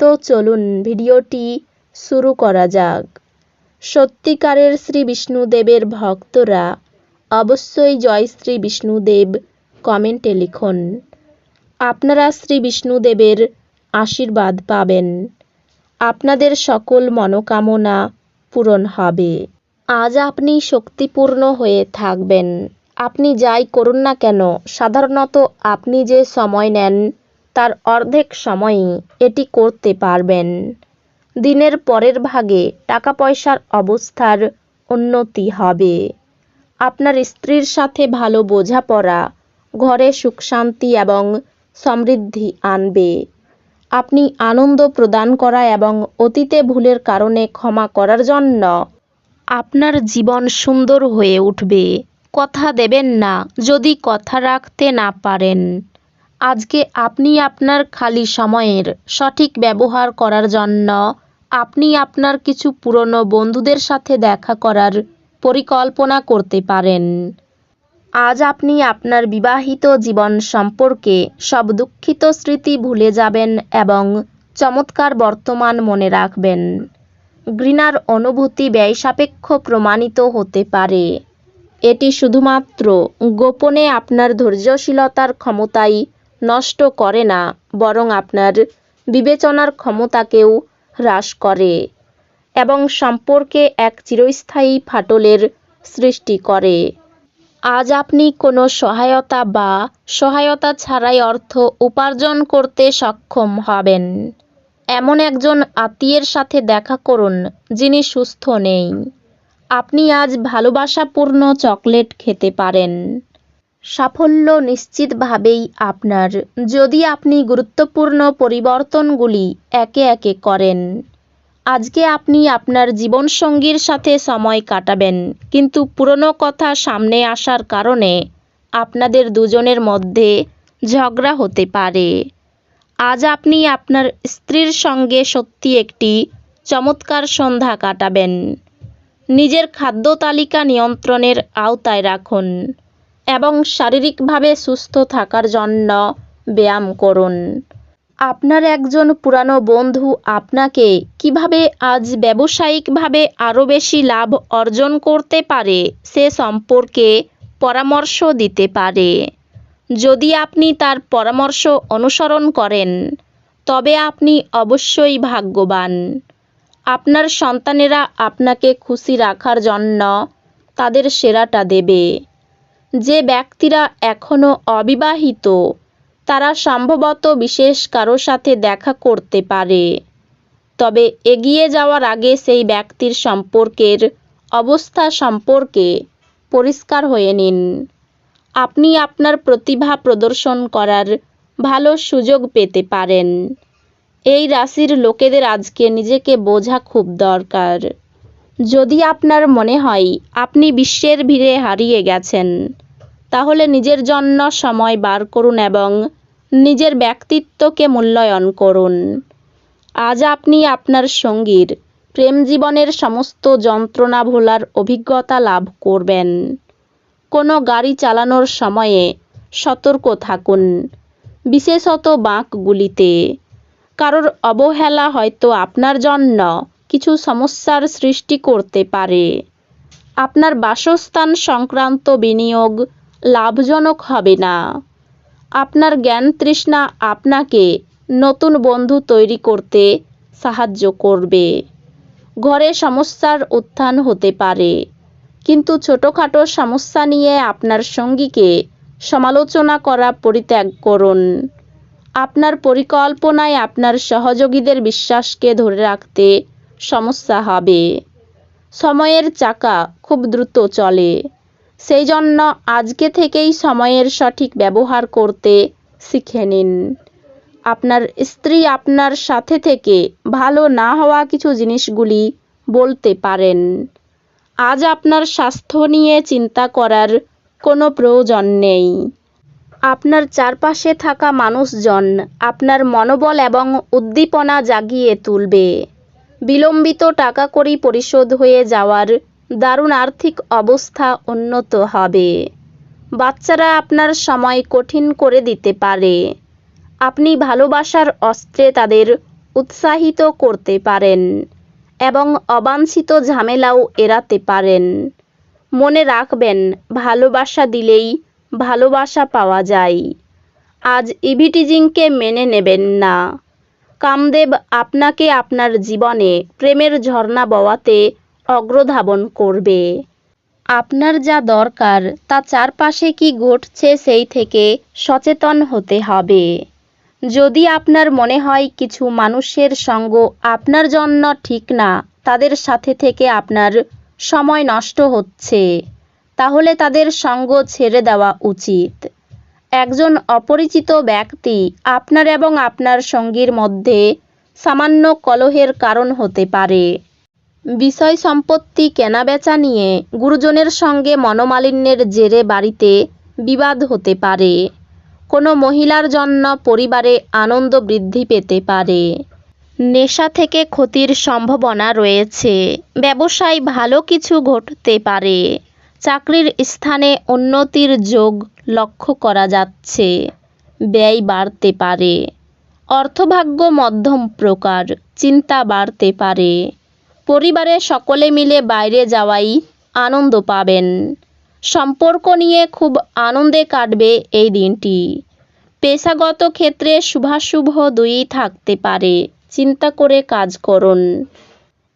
তো চলুন ভিডিওটি শুরু করা যাক। সত্যিকারের শ্রী বিষ্ণুদেবের ভক্তরা অবশ্যই জয় শ্রী বিষ্ণুদেব কমেন্টে লিখুন। আপনারা শ্রী বিষ্ণুদেবের আশীর্বাদ পাবেন। আপনাদের সকল মনোকামনা পূরণ হবে। আজ আপনি শক্তিপূর্ণ হয়ে থাকবেন। আপনি যাই করুন না কেন, সাধারণত আপনি যে সময় নেন তার অর্ধেক সময়ই এটি করতে পারবেন। দিনের পরের ভাগে টাকা পয়সার অবস্থার উন্নতি হবে। আপনার স্ত্রীর সাথে ভালো বোঝাপড়া, ঘরে সুখ শান্তি এবং সমৃদ্ধি আনবে। আপনি আনন্দ প্রদান করা এবং অতীতে ভুলের কারণে ক্ষমা করার জন্য আপনার জীবন সুন্দর হয়ে উঠবে। কথা দেবেন না, যদি কথা রাখতে না পারেন। আজকে আপনি আপনার খালি সময়ের সঠিক ব্যবহার করার জন্য আপনি আপনার কিছু পুরনো বন্ধুদের সাথে দেখা করার পরিকল্পনা করতে পারেন। আজ আপনি আপনার বিবাহিত জীবন সম্পর্কে সব দুঃখিত স্মৃতি ভুলে যাবেন এবং চমৎকার বর্তমান মনে রাখবেন। ঘৃণার অনুভূতি ব্যয়সাপেক্ষ প্রমাণিত হতে পারে। এটি শুধুমাত্র গোপনে আপনার ধৈর্যশীলতার ক্ষমতাই নষ্ট করে না, বরং আপনার বিবেচনার ক্ষমতাকেও হ্রাস করে এবং সম্পর্কে এক চিরস্থায়ী ফাটলের সৃষ্টি করে। আজ আপনি কোনো সহায়তা বা সহায়তা ছাড়াই অর্থ উপার্জন করতে সক্ষম হবেন। এমন একজন আত্মীয়ের সাথে দেখা করুন যিনি সুস্থ নেই। আপনি আজ ভালোবাসাপূর্ণ চকলেট খেতে পারেন। সাফল্য নিশ্চিতভাবেই আপনার। যদি আপনি গুরুত্বপূর্ণ পরিবর্তনগুলি একে একে করেন, আজকে আপনি আপনার জীবনসঙ্গীর সাথে সময় কাটাবেন। কিন্তু পুরনো কথা সামনে আসার কারণে আপনাদের দুজনের মধ্যে ঝগড়া হতে পারে। আজ আপনি আপনার স্ত্রীর সঙ্গে সত্যি একটি চমৎকার সন্ধ্যা কাটাবেন। নিজের খাদ্য তালিকা নিয়ন্ত্রণের আওতায় রাখুন। এবং শারীরিকভাবে সুস্থ থাকার জন্য ব্যায়াম করুন। আপনার একজন পুরানো বন্ধু আপনাকে কীভাবে আজ ব্যবসায়িকভাবে আরও বেশি লাভ অর্জন করতে পারে সে সম্পর্কে পরামর্শ দিতে পারে। যদি আপনি তার পরামর্শ অনুসরণ করেন, তবে আপনি অবশ্যই ভাগ্যবান। আপনার সন্তানেরা আপনাকে খুশি রাখার জন্য তাদের সেরাটা দেবে। যে ব্যক্তিরা এখনও অবিবাহিত, তারা সম্ভবত বিশেষ কারও সাথে দেখা করতে পারে। তবে এগিয়ে যাওয়ার আগে সেই ব্যক্তির সম্পর্কের অবস্থা সম্পর্কে পরিষ্কার হয়ে নিন। আপনি আপনার প্রতিভা প্রদর্শন করার ভালো সুযোগ পেতে পারেন। এই রাশির লোকেদের আজকে নিজেকে বোঝা খুব দরকার। যদি আপনার মনে হয় আপনি বিশ্বের ভিড়ে হারিয়ে গেছেন, তাহলে নিজের জন্য সময় বার করুন এবং নিজের ব্যক্তিত্বকে মূল্যায়ন করুন। আজ আপনি আপনার সঙ্গীর প্রেম জীবনের সমস্ত যন্ত্রণা ভোলার অভিজ্ঞতা লাভ করবেন। কোনো গাড়ি চালানোর সময়ে সতর্ক থাকুন, বিশেষত বাঁকগুলিতে। কারোর অবহেলা হয়তো আপনার জন্য কিছু সমস্যার সৃষ্টি করতে পারে। আপনার বাসস্থান সংক্রান্ত বিনিয়োগ লাভজনক হবে না। আপনার জ্ঞান তৃষ্ণা আপনাকে নতুন বন্ধু তৈরি করতে সাহায্য করবে। ঘরে সমস্যার উত্থান হতে পারে, কিন্তু ছোটোখাটো সমস্যা নিয়ে আপনার সঙ্গীকে সমালোচনা করা পরিত্যাগ করুন। আপনার পরিকল্পনায় আপনার সহযোগীদের বিশ্বাসকে ধরে রাখতে সমস্যা হবে। সময়ের চাকা খুব দ্রুত চলে। সেই জন্য আজকে থেকেই সময়ের সঠিক ব্যবহার করতে শিখে নিন। আপনার স্ত্রী আপনার সাথে থেকে ভালো না হওয়া কিছু জিনিসগুলি বলতে পারেন। আজ আপনার স্বাস্থ্য নিয়ে চিন্তা করার কোনো প্রয়োজন নেই। আপনার চারপাশে থাকা মানুষজন আপনার মনোবল এবং উদ্দীপনা জাগিয়ে তুলবে। বিলম্বিত টাকা কড়ি পরিশোধ হয়ে যাওয়ার দারুণ আর্থিক অবস্থা উন্নত হবে। বাচ্চারা আপনার সময় কঠিন করে দিতে পারে। আপনি ভালোবাসার অস্ত্রে তাদের উৎসাহিত করতে পারেন এবং অবাঞ্ছিত ঝামেলাও এড়াতে পারেন। মনে রাখবেন, ভালোবাসা দিলেই ভালোবাসা পাওয়া যায়। আজ ইভিটিজিংকে মেনে নেবেন না। কামদেব আপনাকে আপনার জীবনে প্রেমের ঝর্ণা বওয়াতে অগ্রধাবন করবে। আপনার যা দরকার, তা চারপাশে কি ঘটছে সেই থেকে সচেতন হতে হবে। যদি আপনার মনে হয় কিছু মানুষের সঙ্গ আপনার জন্য ঠিক না, তাদের সাথে থেকে আপনার সময় নষ্ট হচ্ছে, তাহলে তাদের সঙ্গ ছেড়ে দেওয়া উচিত। একজন অপরিচিত ব্যক্তি আপনার এবং আপনার সঙ্গীর মধ্যে সামান্য কলহের কারণ হতে পারে। বিষয় সম্পত্তি কেনাবেচা নিয়ে গুরুজনের সঙ্গে মনোমালিন্যের জেরে বাড়িতে বিবাদ হতে পারে। কোনো মহিলার জন্য পরিবারে আনন্দ বৃদ্ধি পেতে পারে। নেশা থেকে ক্ষতির সম্ভাবনা রয়েছে। ব্যবসায় ভালো কিছু ঘটতে পারে। চাকরির স্থানে উন্নতির যোগ লক্ষ্য করা যাচ্ছে। ব্যয় বাড়তে পারে। অর্থভাগ্য মধ্যম প্রকার, চিন্তা বাড়তে পারে। পরিবারে সকলে মিলে বাইরে যাওয়াই আনন্দ পাবেন। সম্পর্ক নিয়ে খুব আনন্দে কাটবে এই দিনটি। পেশাগত ক্ষেত্রে শুভাশুভ দুই থাকতে পারে। চিন্তা করে কাজ করুন।